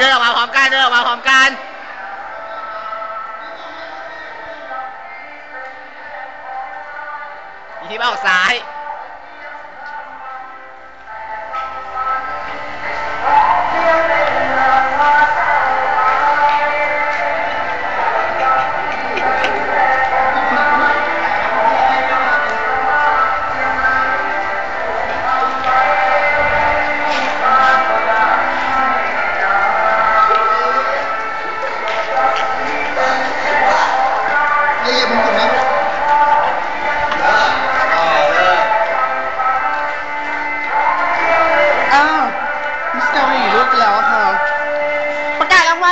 เดินออกมาพร้อมกันเดินออกมาพร้อมกันมีทีมออกซ้าย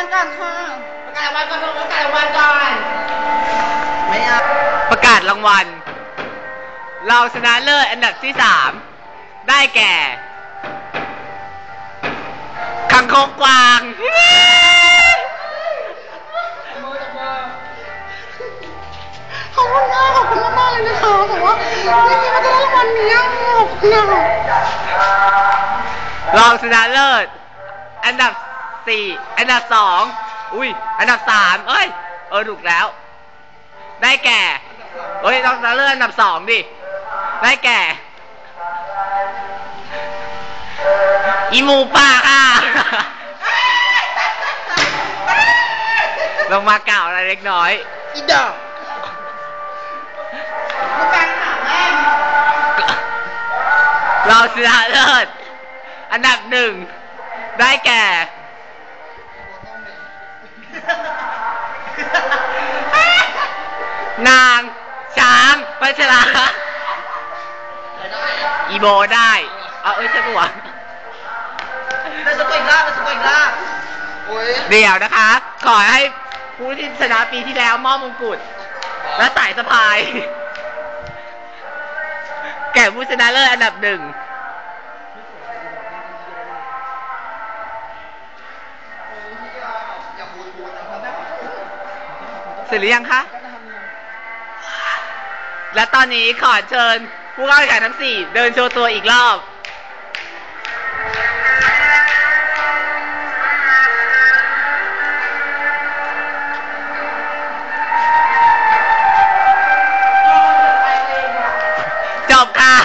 ลก่อนค่ะ ประกาศรางวัลก่อนประกาศรางวัลก่อน ไม่เอาประกาศรางวัล เราชนะเลิศอันดับที่สาม ได้แก่คังคกกวาง ขอบคุณมากขอบคุณมากๆเลยนะคะแต่ว่าไม่คิดว่าจะได้รางวัลนี้อะขอบคุณนะคะรองชนะเลิศ อันดับ สี่อันดับสองอุ้ย อันดับสามเอ้ย เออถูกแล้ว ได้แก่ เอ้ยรองชนะเลิศอันดับสองดิ ได้แก่ อีหมูป่าค่ะ ลงมากล่าวอะไรเล็กน้อย อีดอกประกาศถามแม่เราชนะเลิศ อันดับหนึ่ง ได้แก่ นางช้างพัชราอีโบได้เอาเอ้ยใช่ปะวะเป็นสกุลอีกรอบเป็นสกุลอีกรอบโอ้ยเดี๋ยวนะคะ ขอให้ผู้ที่ชนะปีที่แล้วมอบมงกุฎและสายสะพาย แก่ผู้ชนะเลิศอันดับหนึ่ง สร็จหรือยังคะ และตอนนี้ขอเชิญผู้เข้าแข่งขันทั้งสี่เดินโชว์ตัวอีกรอบจบค่ะ